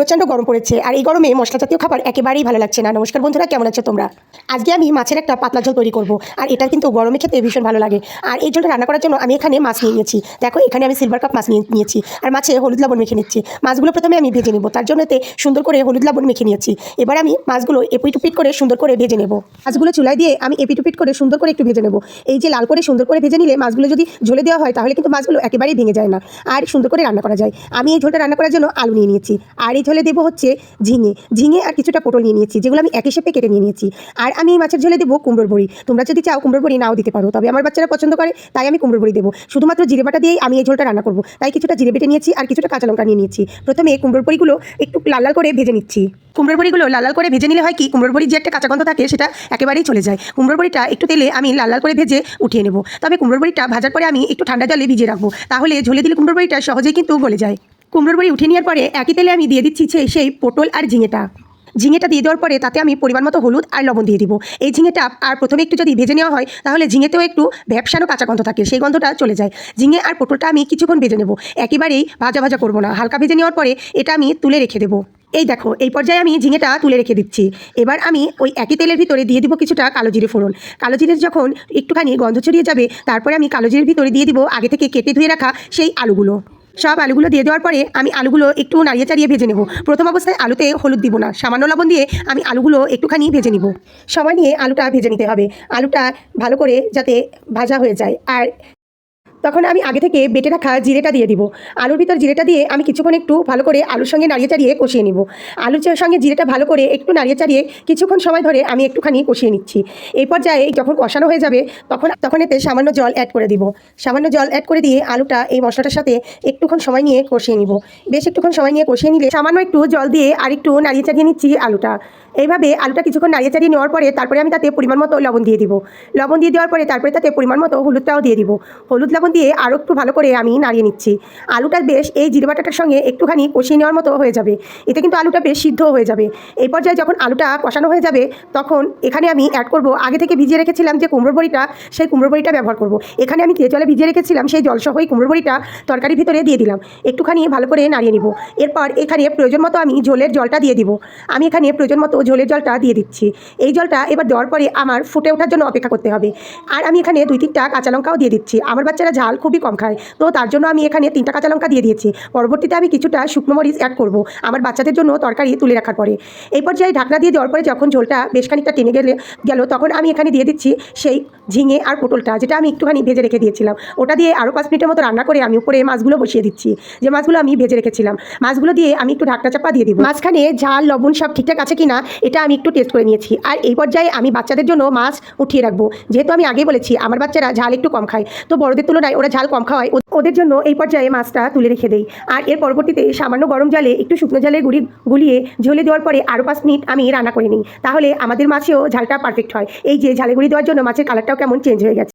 প্রচণ্ড গরম পড়েছে আর এই গরমে মশলা জাতীয় খাবার একেবারেই ভালো লাগছে না। নমস্কার বন্ধুরা, কেমন আছো তোমরা? আজকে আমি মাছের একটা পাতলা ঝোল তৈরি করব আর এটা কিন্তু গরমে খেতে ভীষণ ভালো লাগে। আর এই ঝোলটা রান্না করার জন্য আমি এখানে মাছ নিয়ে নিয়েছি। দেখো, এখানে আমি সিলভার কাপ মাছ নিয়ে নিয়েছি আর মাছে হলুদ লবণ মেখে নিচ্ছি। মাছগুলো প্রথমে আমি ভেজে নেব, তার জন্যতে সুন্দর করে হলুদ লবণ মেখে নিয়েছি। এবার আমি মাছগুলো এপিট উপিট করে সুন্দর করে ভেজে নেব। মাছগুলো চুলায় দিয়ে আমি এপিট উপিট করে সুন্দর করে একটু ভেজে নেব। এই যে লাল করে সুন্দর করে ভেজে নিলে মাছগুলো যদি ঝোলে দেওয়া হয়, তাহলে কিন্তু মাছগুলো একেবারেই ভেঙে যায় না। আর সুন্দর করে রান্না করা যায়। আমি এই ঝোলটা রান্না করার জন্য আলু নিয়ে নিয়েছি। আর এই ঝোলে দেবো হচ্ছে ঝিঙে। ঝিঙে আর কিছুটা পটল নিয়ে নিয়েছি, যেগুলো আমি একই শেপে কেটে নিয়ে নিয়েছি। আর আমি এই মাছের ঝোলে দেবো কুমড়োর বড়ি। তোমরা যদি চাও কুমড়োর বড়ি নাও দিতে পারো, তবে আমার বাচ্চারা পছন্দ করে, তাই আমি কুমড়োর বড়ি দেবো। শুধুমাত্র জিরে বাটা দিয়েই আমি এই ঝোলটা রান্না করব। তাই কিছুটা জিরে বেটে নিয়েছি আর কিছুটা কাঁচা লঙ্কা নিয়ে নিয়েছি। প্রথমে কুমড়োর বড়িগুলো একটু লাল লাল করে ভেজে নিচ্ছি। কুমড়োর বড়িগুলো লাল লাল করে ভেজে নিলে হয় কি, কুমড়োর বড়ি যে একটা কাঁচা গন্ধ থাকে সেটা একেবারেই চলে যায়। কুমড়োর বড়িটা একটু তেলে আমি লাল লাল করে ভেজে উঠিয়ে নেব। তবে কুমড়োর বড়িটা ভাজার পরে আমি একটু ঠান্ডা জলে ভিজিয়ে রাখব। তাহলে ঝোলে দিলে কুমড়োর বড়িটা সহজেই কিন্তু গলে যায়। কুমড়োর বড়ি উঠে নেওয়ার পরে একই তেলে আমি দিয়ে দিচ্ছি সেই- পটল আর ঝিঙেটা। ঝিঙেটা দিয়ে দেওয়ার পরে তাতে আমি পরিমাণ মতো হলুদ আর লবণ দিয়ে দিব। এই ঝিঙেটা আর প্রথমে একটু যদি ভেজে নেওয়া হয়, তাহলে ঝিঙেতেও একটু ভ্যাপসানো কাঁচা গন্ধ থাকে, সেই গন্ধটা চলে যায়। ঝিঙে আর পটলটা আমি কিছুক্ষণ ভেজে নেব। একেবারেই ভাজা ভাজা করব না। হালকা ভেজে নেওয়ার পরে এটা আমি তুলে রেখে দেবো। এই দেখো, এই পর্যায়ে আমি ঝিঙেটা তুলে রেখে দিচ্ছি। এবার আমি ওই একই তেলের ভিতরে দিয়ে দিব কিছুটা কালো জিরে ফোড়ন। কালো জিরের যখন একটুখানি গন্ধ ছড়িয়ে যাবে, তারপরে আমি কালো জিরের ভিতরে দিয়ে দিব আগে থেকে কেটে ধুয়ে রাখা সেই আলুগুলো। সব আলুগুলো দিয়ে দেওয়ার পরে আমি আলুগুলো একটু নাড়িয়ে চাড়িয়ে ভেজে নেব। প্রথম অবস্থায় আলুতে হলুদ দিব না। সামান্য লবণ দিয়ে আমি আলুগুলো একটুখানি ভেজে নিব। সময় নিয়ে আলুটা ভেজে নিতে হবে। আলুটা ভালো করে যাতে ভাজা হয়ে যায়। আর তখন আমি আগে থেকে বেটে রাখা জিরেটা দিয়ে দিব। আলুর ভিতর জিরেটা দিয়ে আমি কিছুক্ষণ একটু ভালো করে আলুর সঙ্গে নাড়িয়ে চাড়িয়ে কষিয়ে নিব। আলুর সঙ্গে জিরেটা ভালো করে একটু নাড়িয়ে চাড়িয়ে কিছুক্ষণ সময় ধরে আমি একটুখানি কষিয়ে নিচ্ছি। এই পর্যায়ে যখন কষানো হয়ে যাবে, তখন তখন এতে সামান্য জল অ্যাড করে দিব। সামান্য জল অ্যাড করে দিয়ে আলুটা এই মশলাটার সাথে একটুক্ষণ সময় নিয়ে কষিয়ে নিব। বেশ একটুক্ষণ সময় নিয়ে কষিয়ে নিলে সামান্য একটু জল দিয়ে আর একটু নাড়িয়ে চাড়িয়ে নিচ্ছি আলুটা। এইভাবে আলুটা কিছুক্ষণ নাড়িয়ে চাড়িয়ে নেওয়ার পরে তারপরে আমি তাতে পরিমাণ মতো লবণ দিয়ে দিব। লবণ দিয়ে দেওয়ার পরে তারপরে তাতে পরিমাণ মতো হলুদটাও দিয়ে দিব। হলুদ, লবণ দিয়ে আরও একটু ভালো করে আমি নাড়িয়ে নিচ্ছি। আলুটা বেশ এই জিরে বাটাটার সঙ্গে একটুখানি কষিয়ে নেওয়ার মতো হয়ে যাবে। এতে কিন্তু আলুটা বেশ সিদ্ধ হয়ে যাবে। এই পর্যায়ে যখন আলুটা কষানো হয়ে যাবে, তখন এখানে আমি অ্যাড করব আগে থেকে ভিজিয়ে রেখেছিলাম যে কুমড়োর বড়িটা, সেই কুমড়োর বড়িটা ব্যবহার করব। এখানে আমি যে জলে ভিজিয়ে রেখেছিলাম, সেই জলসহই কুমড়োর বড়িটা তরকারির ভিতরে দিয়ে দিলাম। একটুখানি ভালো করে নাড়িয়ে নিব। এরপর এখানে প্রয়োজন মতো আমি ঝোলের জলটা দিয়ে দিব। আমি এখানে প্রয়োজন মতো ঝোলের জলটা দিয়ে দিচ্ছি। এই জলটা এবার দেওয়ার পরে আমার ফুটে ওঠার জন্য অপেক্ষা করতে হবে। আর আমি এখানে দুই তিনটা কাঁচা লঙ্কাও দিয়ে দিচ্ছি। আমার বাচ্চারা ঝাল খুবই কম খায়। তো তার জন্য আমি এখানে তিনটা কাঁচা লঙ্কা দিয়ে দিয়েছি। পরবর্তীতে আমি কিছুটা শুকনো মরিচ অ্যাড করব আমার বাচ্চাদের জন্য তরকারি তুলে রাখার পরে। এই পর্যায়ে ঢাকনা দিয়ে দেওয়ার পরে যখন ঝোলটা বেশ খানিকটা টেনে গেলে গেল, তখন আমি এখানে দিয়ে দিচ্ছি সেই ঝিঙে আর পটলটা, যেটা আমি একটুখানি ভেজে রেখে দিয়েছিলাম। ওটা দিয়ে আরও পাঁচ মিনিটের মতো রান্না করে আমি উপরে মাছগুলো বসিয়ে দিচ্ছি। যে মাছগুলো আমি ভেজে রেখেছিলাম, মাছগুলো দিয়ে আমি একটু ঢাকটা চাপা দিয়ে দিব। মাঝখানে ঝাল, লবণ সব ঠিকঠাক আছে কি না এটা আমি একটু টেস্ট করে নিয়েছি। আর এই পর্যায়ে আমি বাচ্চাদের জন্য মাছ উঠিয়ে রাখব। যেহেতু আমি আগেই বলেছি, আমার বাচ্চারা ঝাল একটু কম খায়। তো বড়দের তুলনায় ওরা ঝাল কম খাওয়ায়। ওদের জন্য এই পর্যায়ে মাছটা তুলে রেখে দেই। আর এর পরবর্তীতে সামান্য গরম জলে একটু শুকনো জলে গুড়ি, গুলিয়ে ঝোলে দেওয়ার পরে আরও পাঁচ মিনিট আমি রান্না করে নিই। তাহলে আমাদের মাছেও ঝালটা পারফেক্ট হয়। এই যে ঝালে গুঁড়ি দেওয়ার জন্য মাছের কালারটাও কেমন চেঞ্জ হয়ে গেছে।